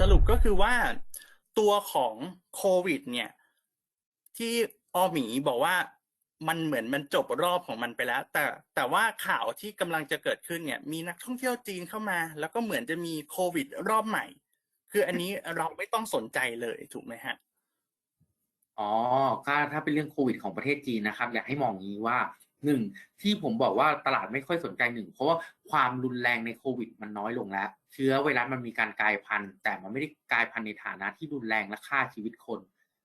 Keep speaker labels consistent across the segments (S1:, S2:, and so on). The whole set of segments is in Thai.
S1: สรุปก็คือว่าตัวของโควิด เนี่ย ที่อหมีบอกว่ามันเหมือนมันจบรอบของมันไปแล้ว แต่แต่ว่าข่าวที่กำลังจะเกิดขึ้นเนี่ย มีนักท่องเที่ยวจีนเข้ามา แล้วก็เหมือนจะมีโควิด รอบใหม่ คืออันนี้เราไม่ต้องสนใจเลยถูกไหมฮะ
S2: อ๋อถ้าถ้าเป็นเรื่องโควิดของประเทศจีนนะครับ อยากให้มองนี้ว่า หนึ่งที่ผมบอกว่าตลาดไม่ค่อยสนใจหนึ่งเพราะว่าความรุนแรงในโควิด มันน้อยลงแล้ว เชื้อไวรัสมันมีการกลายพันธุ์ แต่มันไม่ได้กลายพันธุ์ในฐานะที่รุนแรงและฆ่าชีวิตคน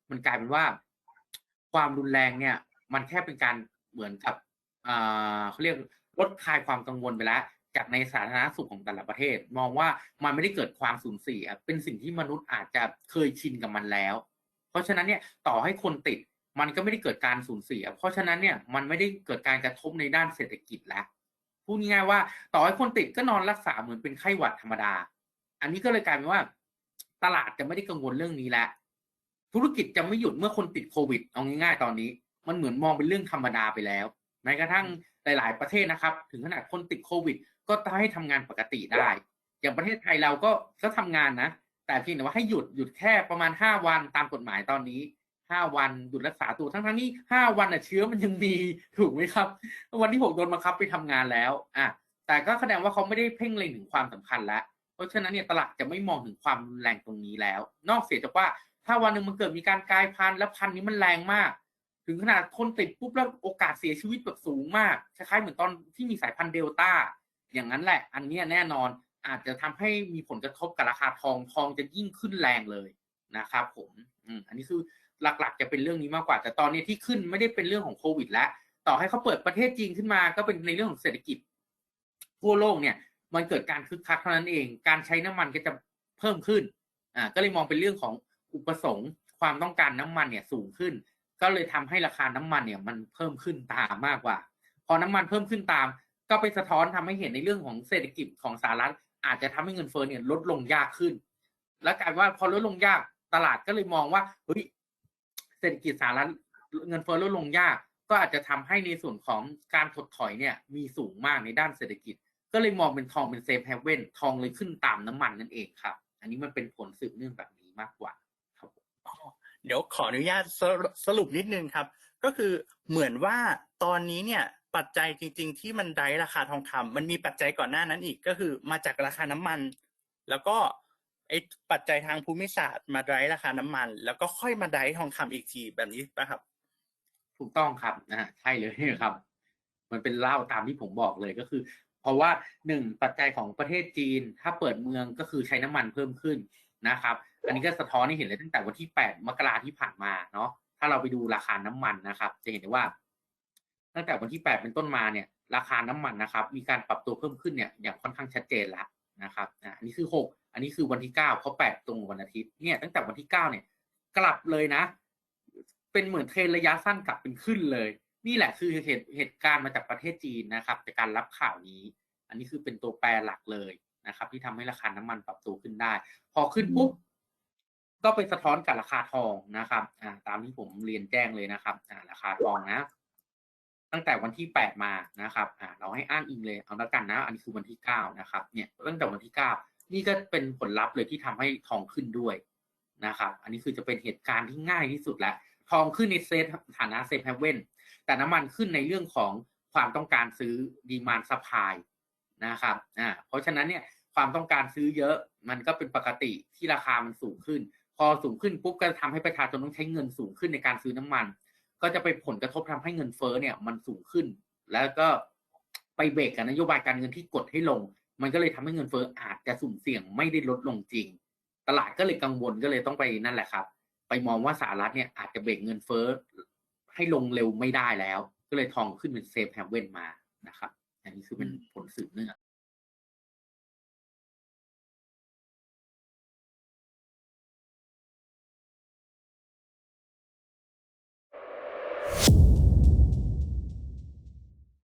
S2: มันกลายเป็นว่า ความรุนแรงเนี่ย มันแค่เป็นการเหมือนกับเขาเรียกลดคลายความกังวลไปแล้ว จากในสาธารณสุขของแต่ละประเทศ มองว่ามันไม่ได้เกิดความสูญเสีย เป็นสิ่งที่มนุษย์อาจจะเคยชินกับมันแล้ว เพราะฉะนั้นเนี่ยต่อให้คนติด มันก็ไม่ได้เกิดการสูญเสีย เพราะฉะนั้นเนี่ยมันไม่ได้เกิดการกระทบในด้านเศรษฐกิจแล้วพูดง่ายๆว่า ต่อให้คนติดก็นอนรักษาเหมือนเป็นไข้หวัดธรรมดา อันนี้ก็เลยกลายเป็นว่า ตลาดจะไม่ได้กังวลเรื่องนี้แล้วธุรกิจจะไม่หยุดเมื่อคนติดโควิดเอาง่ายๆตอนนี้ มันเหมือนมองเป็นเรื่องธรรมดาไปแล้วแม้กระทั่งหลาย ๆ ประเทศนะครับ ถึงขนาดคนติดโควิด ก็ต้องให้ทำงานปกติได้ อย่างประเทศไทยเราก็ก็ทำงานนะ แต่เพียงแต่ว่าให้หยุดหยุดแค่ประมาณห้าวันตามกฎหมายตอนนี้ ห้าวันหยุดรักษาตัวทั้งทั้งๆนี้ห้าวันอะเชื้อมันยังมีถูกไหมครับ วันที่หกโดนบังคับไปทำงานแล้วอะแต่ก็แสดงว่าเขาไม่ได้เพ่งเล็งถึงความสำคัญแล้วเพราะฉะนั้นเนี่ยตลาดจะไม่มองถึงความรุนแรงตรงนี้แล้ว นอกเสียจากว่าถ้าวันหนึ่งมันเกิดมีการกลายพันธุ์แล้วพันธุ์นี้มันแรงมาก ถึงขนาดคนติดปุ๊บแล้วโอกาสเสียชีวิตแบบสูงมากคล้ายๆเหมือนตอนที่มีสายพันธุ์เดลต้าอย่างนั้นแหละ อันนี้แน่นอนอาจจะทำให้มีผลกระทบกับราคาทองทองจะยิ่งขึ้นแรงเลยนะครับผมอืมอันนี้คือ หลักๆ จะเป็นเรื่องนี้มากกว่า แต่ตอนนี้ที่ขึ้นไม่ได้เป็นเรื่องของโควิด แล้ว ต่อให้เขาเปิดประเทศจีนขึ้นมาก็เป็นในเรื่องของเศรษฐกิจ ทั่วโลกเนี่ย มันเกิดการคึกคักเท่านั้นเอง การใช้น้ำมันก็จะเพิ่มขึ้นอ่าก็เลยมองเป็นเรื่องของอุปสงค์ความต้องการน้ำมันเนี่ยสูงขึ้น ก็เลยทำให้ราคาน้ำมันเนี่ย มันเพิ่มขึ้นตามมากกว่า พอน้ำมันเพิ่มขึ้นตาม ก็ไปสะท้อนทำให้เห็นในเรื่องของเศรษฐกิจของสหรัฐอาจจะทำให้เงินเฟ้อเนี่ยลดลงยากขึ้น และกลายว่าพอลดลงยากตลาดก็เลยมองว่าเฮ้ย เศรษฐกิจสหรัฐเงินเฟ้อลดลงยาก ก็อาจจะทำให้ในส่วนของการถดถอยเนี่ยมีสูงมากในด้านเศรษฐกิจ ก็เลยมองเป็นทองเป็นเซฟเฮเว่นทองเลยขึ้นตามน้ำมันนั่นเองครับ อันนี้มันเป็นผลสืบเนื่องแบบนี้มากกว่าครับ
S1: เดี๋ยวขออนุญาตสรุปสรุปนิดนึงครับ ก็คือเหมือนว่าตอนนี้เนี่ยปัจจัยจริง ๆ ที่มันไดราคาทองคำมันมีปัจจัยก่อนหน้านั้นอีกก็คือมาจากราคาน้ำมัน แล้วก็ ไอ้ปัจจัยทางภูมิศาสตร์มาไดราคาน้ำมัน แล้วก็ค่อยมาไดทองคำอีกทีแบบนี้ป่ะครับ
S2: ถูกต้องครับนะฮะใช่เลยครับ มันเป็นเล่าตามที่ผมบอกเลยก็คือ เพราะว่าหนึ่งปัจจัยของประเทศจีน ถ้าเปิดเมืองก็คือใช้น้ำมันเพิ่มขึ้นนะครับ อันนี้ก็สะท้อนให้เห็นเลยตั้งแต่วันที่ 8 มกราที่ผ่านมาเนาะถ้าเราไปดูราคาน้ำมันนะครับ จะเห็นได้ว่า ตั้งแต่วันที่ 8 เป็นต้นมาเนี่ย ราคาน้ำมันนะครับ มีการปรับตัวเพิ่มขึ้นเนี่ยอย่างค่อนข้างชัดเจนแล้วนะครับอันนี้คือ 6 อันนี้คือวันที่9เขา8ตรงวันอาทิตย์เนี่ยตั้งแต่วันที่9เนี่ย กลับเลยนะ เป็นเหมือนเทรนระยะสั้นกลับเป็นขึ้นเลย นี่แหละคือเหตุเหตุการณ์มาจากประเทศจีนนะครับจากการรับข่าวนี้ อันนี้คือเป็นตัวแปรหลักเลยนะครับ ที่ทำให้ราคาน้ำมันปรับตัวขึ้นได้ พอขึ้นปุ๊บก็ไปสะท้อนกับราคาทองนะครับอ่าตามที่ผมเรียนแจ้งเลยนะครับอ่าราคาทองนะ ตั้งแต่วันที่แปดมานะครับอ่าเราให้อ้างอิงเลยเอาละกันนะ อันนี้คือวันที่เก้านะครับ เนี่ยตั้งแต่วันที่เก้า นี่ก็เป็นผลลัพธ์เลยที่ทำให้ทองขึ้นด้วยนะครับ อันนี้คือจะเป็นเหตุการณ์ที่ง่ายที่สุดแล้ว ทองขึ้นในเซฟฐานะเซฟเฮเว่นแต่น้ำมันขึ้นในเรื่องของความต้องการซื้อดีมานซัพพลายนะครับ อ่า เพราะฉะนั้นเนี่ยความต้องการซื้อเยอะมันก็เป็นปกติที่ราคามันสูงขึ้น พอสูงขึ้นปุ๊บก็ทำให้ประชาชนต้องใช้เงินสูงขึ้นในการซื้อน้ำมัน ก็จะไปผลกระทบทำให้เงินเฟ้อเนี่ย มันสูงขึ้น แล้วก็ไปเบรกกับนโยบายการเงินที่กดให้ลง มันก็เลยทำให้เงินเฟ้ออา จจะสุ่มเสี่ยงไม่ได้ลดลงจริง ตลาดก็เลยกังวลก็เลยต้องไปนั่นแหละครับ ไปมองว่าสหรัฐเนี่ยอาจจะเบรกเงินเฟ้อให้ลงเร็วไม่ได้แล้ว ก็เลยทองขึ้นเป็นเซฟแฮมเว่นมานะครับ อันนี้คือเป็นผลสืบเนื่อง